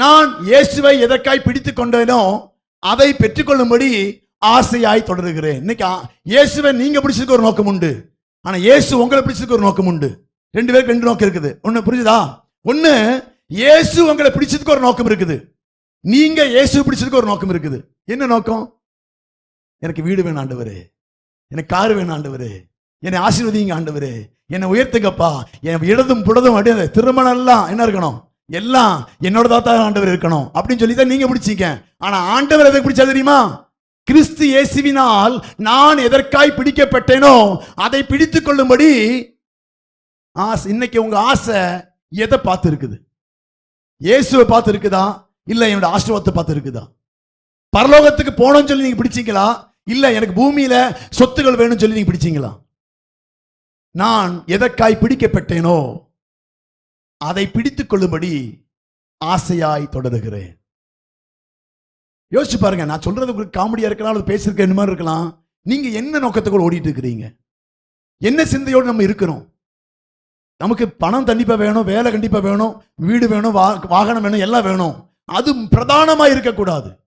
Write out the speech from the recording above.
நான் இயேசுவை எதற்காய் பிடித்து கொண்டேனோ அதை பெற்றுக்கொள்ளும்படி ஆசையாய் தொடருகிறேன். இன்னைக்கு இயேசுவை நீங்க பிடிச்சதுக்கு ஒரு நோக்கம் உண்டு. ஆனா இயேசு உங்களை பிடிச்சதுக்கு ஒரு நோக்கம் உண்டு. ரெண்டு பேருக்கு ரெண்டு நோக்கம் இருக்குது. ஒண்ணு புரியுதா ஒண்ணு இயேசு உங்களை பிடிச்சதுக்கு ஒரு நோக்கம் இருக்குது. நீங்க இயேசு பிடிச்சதுக்கு ஒரு நோக்கம் இருக்குது. என்ன நோக்கம்? எனக்கு வீடு வேணும் ஆண்டவரே. எனக்கு கார் வேணும் ஆண்டவரே. என்னை ஆசீர்வதிங்க ஆண்டவரே. என்னை உயர்த்துங்கப்பா. என் இடதும் புடதும் அப்படியே திருமணம் எல்லாம் என்ன இருக்கணும்? எல்லாம் என்னோட தாத்தா ஆண்டவர் இருக்கணும் அப்படின்னு சொல்லி தான் நீங்க பிடிச்சீங்க ஆனா ஆண்டவர் எதை பிடிச்சா தெரியுமா? கிறிஸ்து இயேசுவினால் நான் எதற்காய் பிடிக்கப்பட்டேனோ அதை பிடித்துக் கொள்ளும்படி ஆசை இன்னைக்கு உங்க ஆசை எதை பார்த்து இருக்குது இயேசுவை பார்த்து இருக்குதா இல்லை என்னோட ஆசிர்வாதத்தை பார்த்து இருக்குதா பரலோகத்துக்கு போகணும்னு சொல்லி நீங்க பிடிச்சீங்களா? இல்லை எனக்கு பூமியில சொத்துகள் வேணும்னு சொல்லி நீங்க பிடிச்சீங்களா? நான் எதற்காய் பிடிக்கப்பட்டேனோ அதை பிடித்துக் கொள்ளும்படி ஆசையாய் தொடருகிறேன். யோசிச்சு பாருங்க நான் சொல்றது உங்களுக்கு காமெடியா இருக்கலாம் அல்லது பேசிருக்க என்ன மாதிரி இருக்கலாம். நீங்க என்ன நோக்கத்துக்குள் ஓடிட்டு இருக்கிறீங்க என்ன சிந்தையோடு நம்ம இருக்கிறோம்? நமக்கு பணம் கண்டிப்பா வேணும் வேலை கண்டிப்பா வேணும் வீடு வேணும் வா- வாகனம் வேணும் எல்லாம் வேணும். அது பிரதானமா இருக்கக்கூடாது.